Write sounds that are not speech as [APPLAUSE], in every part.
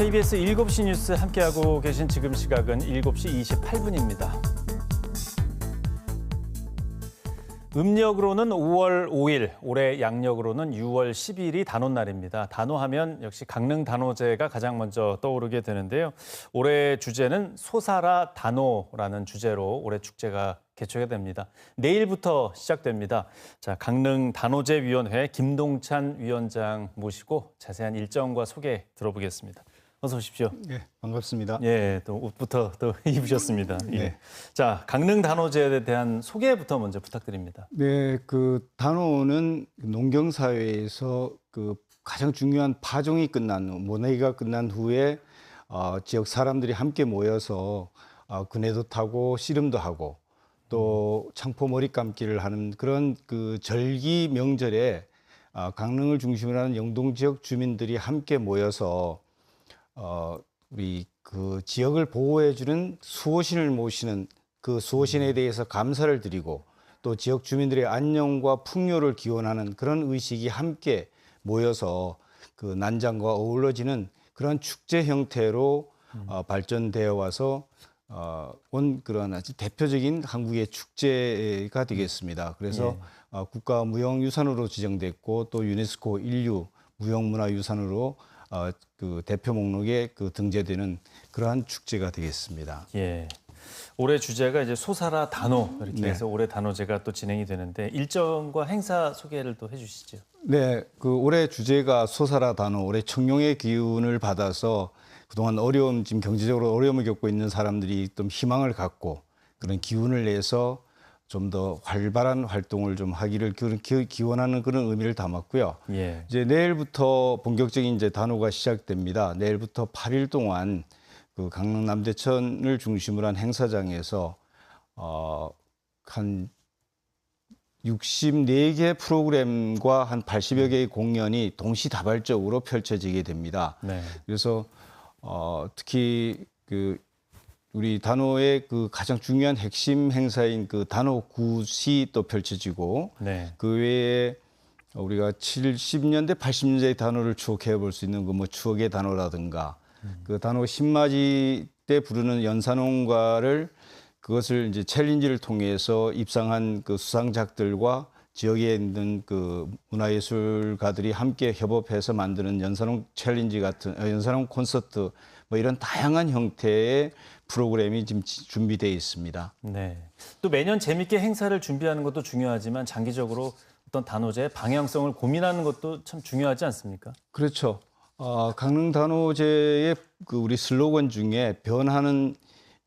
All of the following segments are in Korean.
KBS 7시 뉴스 함께하고 계신 지금 시각은 7시 28분입니다. 음력으로는 5월 5일, 올해 양력으로는 6월 10일이 단오날입니다. 단오하면 역시 강릉 단오제가 가장 먼저 떠오르게 되는데요. 올해 주제는 소사라 단오라는 주제로 올해 축제가 개최가 됩니다. 내일부터 시작됩니다. 자, 강릉 단오제 위원회 김동찬 위원장 모시고 자세한 일정과 소개 들어보겠습니다. 어서 오십시오. 예, 반갑습니다. 예, 또 옷부터 또 [LAUGHS] 입으셨습니다. 예. 네. 자, 강릉 단오제에 대한 소개부터 먼저 부탁드립니다. 네, 그 단오는 농경 사회에서 그 가장 중요한 파종이 끝난 후, 모내기가 끝난 후에 어, 지역 사람들이 함께 모여서 어, 그네도 타고 씨름도 하고 또 창포 머리 감기를 하는 그런 그 절기 명절에 어, 강릉을 중심으로 하는 영동 지역 주민들이 함께 모여서 어, 우리 그 지역을 보호해주는 수호신을 모시는 그 수호신에 대해서 감사를 드리고 또 지역 주민들의 안녕과 풍요를 기원하는 그런 의식이 함께 모여서 그 난장과 어우러지는 그런 축제 형태로 어, 발전되어 와서 어, 온 그런 아주 대표적인 한국의 축제가 되겠습니다. 그래서 어, 국가 무형유산으로 지정됐고 또 유네스코 인류 무형문화유산으로 어, 그 대표 목록에 그 등재되는 그러한 축제가 되겠습니다. 예. 올해 주제가 이제 소사라 단오 이렇게 네. 해서 올해 단오제가 또 진행이 되는데 일정과 행사 소개를 또 해주시죠. 네, 그 올해 주제가 소사라 단어, 올해 청룡의 기운을 받아서 그동안 어려움, 지금 경제적으로 어려움을 겪고 있는 사람들이 좀 희망을 갖고 그런 기운을 내서 좀 더 활발한 활동을 좀 하기를 기- 기원하는 그런 의미를 담았고요. 예. 이제 내일부터 본격적인 이제 단오가 시작됩니다. 내일부터 8일 동안 그 강릉 남대천을 중심으로 한 행사장에서 어한 64개 프로그램과 한 80여 개의 공연이 동시다발적으로 펼쳐지게 됩니다. 네. 그래서 어 특히 그 우리 단오의 그 가장 중요한 핵심 행사인 그 단오 굿이 또 펼쳐지고 네. 그 외에 우리가 70년대, 80년대의 단어를 추억해 볼 수 있는 그 뭐 추억의 단어라든가 그 단어 신맞이 때 부르는 연산홍가를 그것을 이제 챌린지를 통해서 입상한 그 수상작들과 지역에 있는 그 문화예술가들이 함께 협업해서 만드는 연산홍 챌린지 같은 어, 연산홍 콘서트 뭐 이런 다양한 형태의 프로그램이 지금 지- 준비되어 있습니다. 네. 또 매년 재밌게 행사를 준비하는 것도 중요하지만 장기적으로 어떤 단오제의 방향성을 고민하는 것도 참 중요하지 않습니까? 그렇죠. 어, 강릉 단오제의 그 우리 슬로건 중에 변화는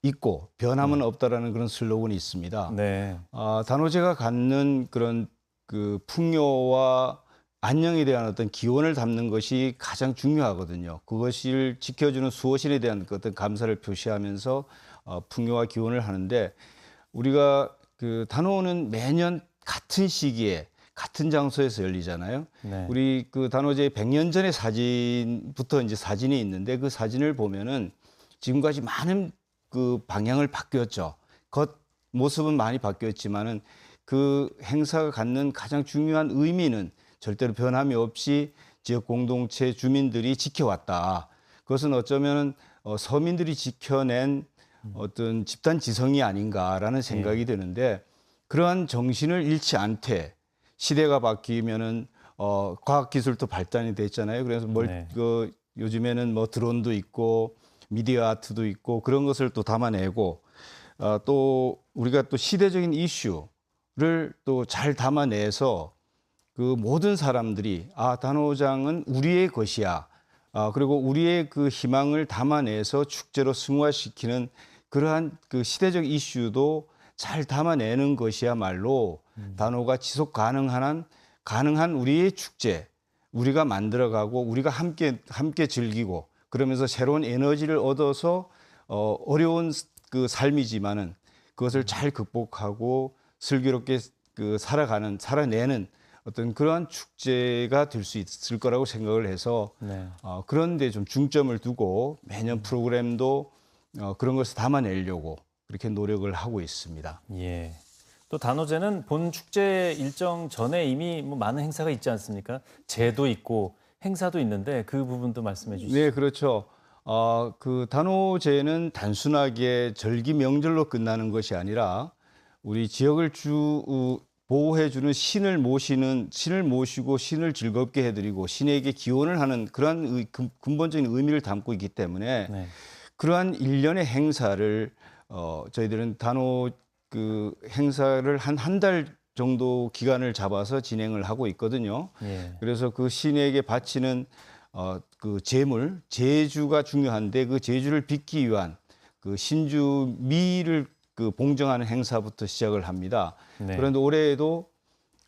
있고 변함은 없다라는 그런 슬로건이 있습니다. 네. 아, 단오제가 갖는 그런 그 풍요와 안녕에 대한 어떤 기원을 담는 것이 가장 중요하거든요. 그것을 지켜주는 수호신에 대한 그 어떤 감사를 표시하면서 어, 풍요와 기원을 하는데 우리가 그 단오는 매년 같은 시기에 같은 장소에서 열리잖아요. 네. 우리 그 단오제 100년 전의 사진부터 이제 사진이 있는데 그 사진을 보면은 지금까지 많은 그 방향을 바뀌었죠. 겉 모습은 많이 바뀌었지만은 그 행사가 갖는 가장 중요한 의미는 절대로 변함이 없이 지역 공동체 주민들이 지켜왔다. 그것은 어쩌면 어, 서민들이 지켜낸 어떤 집단 지성이 아닌가라는 생각이 드는데 그러한 정신을 잃지 않되 시대가 바뀌면은 어 과학 기술도 발달이 됐잖아요. 그래서 뭘 네. 그 요즘에는 뭐 드론도 있고 미디어 아트도 있고 그런 것을 또 담아내고 어, 또 우리가 또 시대적인 이슈를 또 잘 담아내서 그 모든 사람들이 아 단오장은 우리의 것이야. 아 그리고 우리의 그 희망을 담아내서 축제로 승화시키는 그러한 그 시대적 이슈도 잘 담아내는 것이야말로 단오가 지속 가능한 한 가능한 우리의 축제 우리가 만들어가고 우리가 함께 함께 즐기고 그러면서 새로운 에너지를 얻어서 어, 어려운 그 삶이지만은 그것을 잘 극복하고 슬기롭게 그 살아가는 살아내는 어떤 그러한 축제가 될 수 있을 거라고 생각을 해서 네. 어, 그런 데 좀 중점을 두고 매년 프로그램도 어, 그런 것을 담아내려고 그렇게 노력을 하고 있습니다. 예. 또 단오제는 본 축제 일정 전에 이미 뭐 많은 행사가 있지 않습니까? 제도 있고 행사도 있는데 그 부분도 말씀해 주시죠. 네, 그렇죠. 어, 그 단오제는 단순하게 절기 명절로 끝나는 것이 아니라 우리 지역을 주 우, 보호해주는 신을 모시는 신을 모시고 신을 즐겁게 해드리고 신에게 기원을 하는 그러한 의- 근- 근본적인 의미를 담고 있기 때문에 네. 그러한 일련의 행사를 어, 저희들은 단오 그 행사를 한 한 달 정도 기간을 잡아서 진행을 하고 있거든요. 예. 그래서 그 신에게 바치는 어, 그 제물, 제주가 중요한데 그 제주를 빚기 위한 그 신주 미를 그 봉정하는 행사부터 시작을 합니다. 네. 그런데 올해에도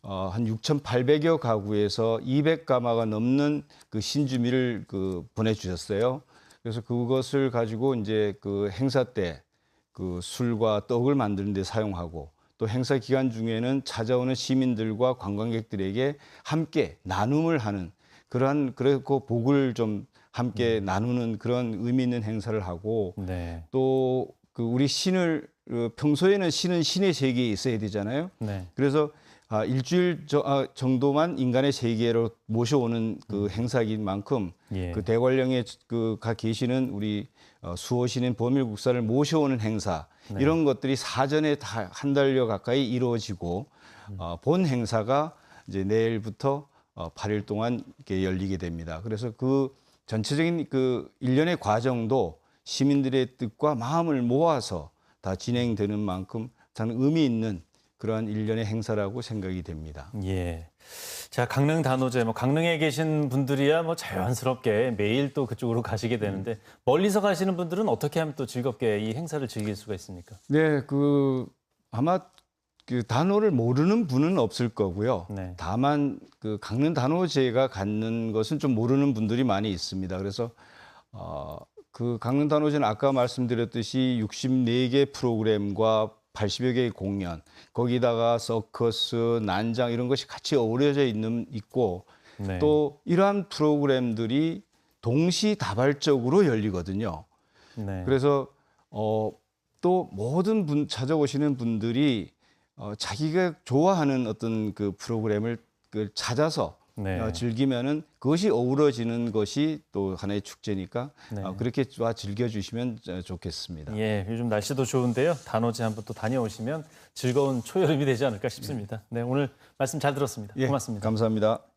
어, 한 6,800여 가구에서 200가마가 넘는 그 신주미를 그 보내주셨어요. 그래서 그것을 가지고 이제 그 행사 때 그 술과 떡을 만드는 데 사용하고 또 행사 기간 중에는 찾아오는 시민들과 관광객들에게 함께 나눔을 하는 그러한 그래고 복을 좀 함께 나누는 그런 의미 있는 행사를 하고 네. 또그 우리 신을 어, 평소에는 신은 신의 세계에 있어야 되잖아요. 네. 그래서 아, 일주일 저, 아, 정도만 인간의 세계로 모셔오는 그 행사인 만큼 예. 그 대관령에 그가 계시는 우리 어, 수호신인 보밀국사를 모셔오는 행사 네. 이런 것들이 사전에 다 한 달여 가까이 이루어지고 어, 본 행사가 이제 내일부터 어, 8일 동안 이렇게 열리게 됩니다. 그래서 그 전체적인 그 일련의 과정도 시민들의 뜻과 마음을 모아서 다 진행되는 만큼 저는 의미 있는 그러한 일련의 행사라고 생각이 됩니다. 예. 자, 강릉 단오제, 뭐 강릉에 계신 분들이야 뭐 자연스럽게 매일 또 그쪽으로 가시게 되는데 멀리서 가시는 분들은 어떻게 하면 또 즐겁게 이 행사를 즐길 수가 있습니까? 네, 그 아마 그 단어를 모르는 분은 없을 거고요. 네. 다만 그 강릉 단오제가 갖는 것은 좀 모르는 분들이 많이 있습니다. 그래서 어, 그 강릉 단오제는 아까 말씀드렸듯이 64개 프로그램과 80여 개의 공연, 거기다가 서커스, 난장 이런 것이 같이 어우러져 있는 있고 네. 또 이러한 프로그램들이 동시다발적으로 열리거든요. 네. 그래서 어, 또 모든 분 찾아오시는 분들이 어, 자기가 좋아하는 어떤 그 프로그램을 그 찾아서 네. 어, 즐기면은 그것이 어우러지는 것이 또 하나의 축제니까 네. 어, 그렇게 와 즐겨주시면 어, 좋겠습니다. 예, 요즘 날씨도 좋은데요. 단오제 한번 또 다녀오시면 즐거운 초여름이 되지 않을까 싶습니다. 네, 오늘 말씀 잘 들었습니다. 예, 고맙습니다. 감사합니다.